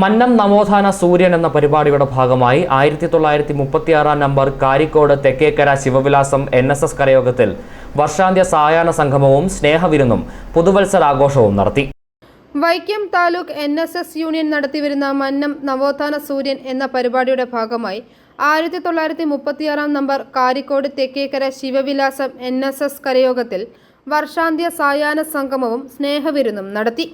മന്നം നവോത്ഥാന സൂര്യൻ എന്ന പരിപാടിയുടെ ഭാഗമായി ആയിരത്തി തൊള്ളായിരത്തി മുപ്പത്തി ആറാം number Karikkode Thekkekkara Sivavilasam N S S കരയോഗത്തിൽ വർഷാന്ത്യ സായാഹ്ന സംഗമവും സ്നേഹവിരുന്നും പുതുവത്സരാഘോഷവും നടത്തി. Vaikom taluk N S S union നടത്തിവരുന്ന മന്നം നവോത്ഥാന സൂര്യൻ എന്ന പരിപാടിയുടെ ഭാഗമായി ആയിരത്തി തൊള്ളായിരത്തി മുപ്പത്തിയാറാം number Karikkode Thekkekkara Sivavilasam N S S കരയോഗത്തിൽ വർഷാന്ത്യ സായാഹ്ന സംഗമവും സ്നേഹവിരുന്നും നടത്തി.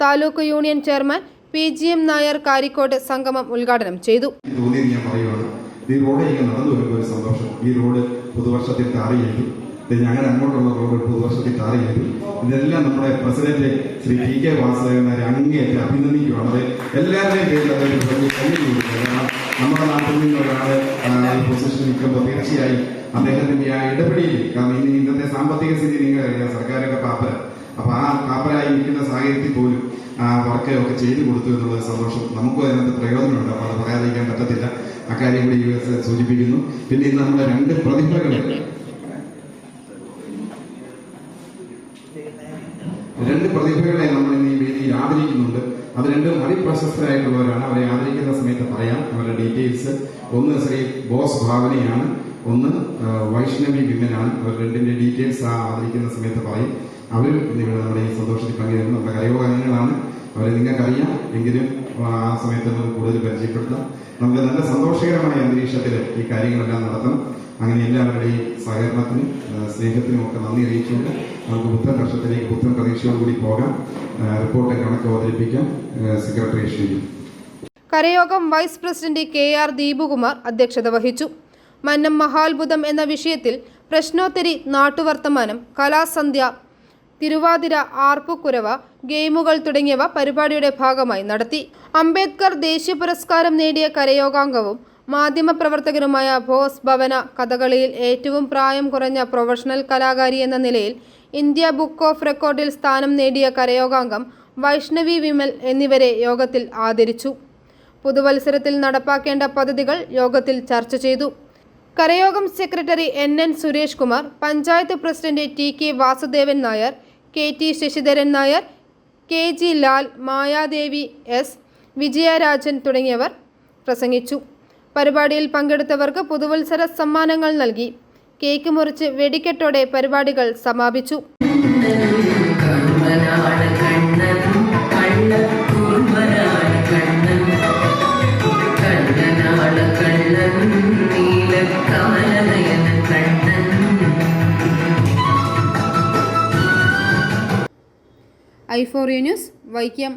Taluk union chairman P G M Nair Karikkode സംഗമം ഉദ്ഘാടനം ചെയ്തു. ഈ റോഡ് ഇങ്ങനെ നടന്നു വരുമ്പോൾ ഒരു സന്തോഷം. ഈ റോഡ് പുതുവർഷത്തിൽ ടാർ ചെയ്തു ഇത് അങ്ങോട്ടുള്ള റോഡ് പുതുവർഷത്തിൽ ടാർ ചെയ്തു ഇതെല്ലാം നമ്മുടെ പ്രസിഡന്റ് ശ്രീ ടി കെ വാസുദേവനാരെ അങ്ങേയറ്റം അഭിനന്ദിക്കുകയാണ്. എല്ലാവരുടെയും പേരിൽ അതൊരു കാരണം നമ്മുടെ നാട്ടിൽ നിന്ന് ഈ പൊസിഷൻ നിൽക്കുമ്പോൾ തീർച്ചയായും അദ്ദേഹത്തിന്റെ ആ ഇടപെടിയിൽ കാരണം ഇന്ന് ഇന്നത്തെ സാമ്പത്തിക സ്ഥിതി നിങ്ങൾ അറിയാം സർക്കാരൊക്കെ പാപ്പര. ആ ഒക്കെ ചെയ്തു കൊടുത്തു എന്നുള്ള സന്തോഷം നമുക്കും അതിനകത്ത് പ്രയോജനമുണ്ട്. അപ്പോൾ അത് പറയാതിരിക്കാൻ പറ്റത്തില്ല. അക്കാര്യം കൂടി യു എസ് സൂചിപ്പിക്കുന്നു. പിന്നെ ഇന്ന് നമ്മുടെ രണ്ട് പ്രതിഭകളെ. രണ്ട് പ്രതിഭകളെ നമ്മൾ ഇന്ന് ഈ വേദിയിൽ ആദരിക്കുന്നുണ്ട്. അത് രണ്ടും അതിപ്രശസ്തരായിട്ടുള്ളവരാണ്. അവരെ ആദരിക്കുന്ന സമയത്ത് പറയാം. അവരുടെ ഡീറ്റെയിൽസ്. ഒന്ന് ശ്രീ ബോസ് ഭാവനയാണ്. ഒന്ന് വൈഷ്ണവി വിമനാണ് അവർ രണ്ടിന്റെ ഡീറ്റെയിൽസ് ആ ആദരിക്കുന്ന സമയത്ത് പറയും. അവരും ഇന്നിവിടെ നമ്മുടെ ഈ സന്തോഷത്തിൽ പങ്കുചേരുന്നു നമ്മുടെ കരയോഗ അംഗങ്ങളാണ് അവരെ നിങ്ങൾക്കറിയാം എങ്കിലും ആ സമയത്ത് നമുക്ക് കൂടുതൽ പരിചയപ്പെടുത്താം. നമുക്ക് നല്ല സന്തോഷകരമായ അന്തരീക്ഷത്തിൽ ഈ കാര്യങ്ങളെല്ലാം നടത്തണം. അങ്ങനെ എല്ലാവരുടെയും സഹകരണത്തിനും സ്നേഹത്തിനും ഒക്കെ നന്ദി അറിയിച്ചുകൊണ്ട് നമുക്ക് പുത്തൻ വർഷത്തിലേക്ക് പുത്തൻ പ്രതീക്ഷയോടുകൂടി പോകാം. റിപ്പോർട്ട് കണക്ക് അവതരിപ്പിക്കാം. സെക്രട്ടറി ക്ഷണിക്കും കരയോഗം vice president K R Deepukumar അധ്യക്ഷത വഹിച്ചു. മന്നം മഹാത്ഭുതം എന്ന വിഷയത്തിൽ പ്രശ്നോത്തരി നാട്ടുവർത്തമാനം കലാസന്ധ്യ തിരുവാതിര ആർപ്പുക്കുരവ ഗെയിമുകൾ തുടങ്ങിയവ പരിപാടിയുടെ ഭാഗമായി നടത്തി. അംബേദ്കർ ദേശീയ പുരസ്കാരം നേടിയ കരയോഗാംഗവും മാധ്യമപ്രവർത്തകനുമായ ബോസ് ഭവന കഥകളിയിൽ ഏറ്റവും പ്രായം കുറഞ്ഞ പ്രൊഫഷണൽ കലാകാരി എന്ന നിലയിൽ ഇന്ത്യ ബുക്ക് ഓഫ് റെക്കോർഡിൽ സ്ഥാനം നേടിയ കരയോഗാംഗം വൈഷ്ണവി വിമൽ എന്നിവരെ യോഗത്തിൽ ആദരിച്ചു. പുതുവത്സരത്തിൽ നടപ്പാക്കേണ്ട പദ്ധതികൾ യോഗത്തിൽ ചർച്ച ചെയ്തു. കരയോഗം secretary N N Suresh Kumar panchayat president T K Vasudevan Nair K T Sasidharan Nair K G Lal Mayadevi S Vijayarajan തുടങ്ങിയവർ പ്രസംഗിച്ചു. പരിപാടിയിൽ പങ്കെടുത്തവർക്ക് പുതുവത്സര സമ്മാനങ്ങൾ നൽകി. കേക്ക് മുറിച്ച് വെടിക്കെട്ടോടെ പരിപാടികൾ സമാപിച്ചു. I four news Vaikom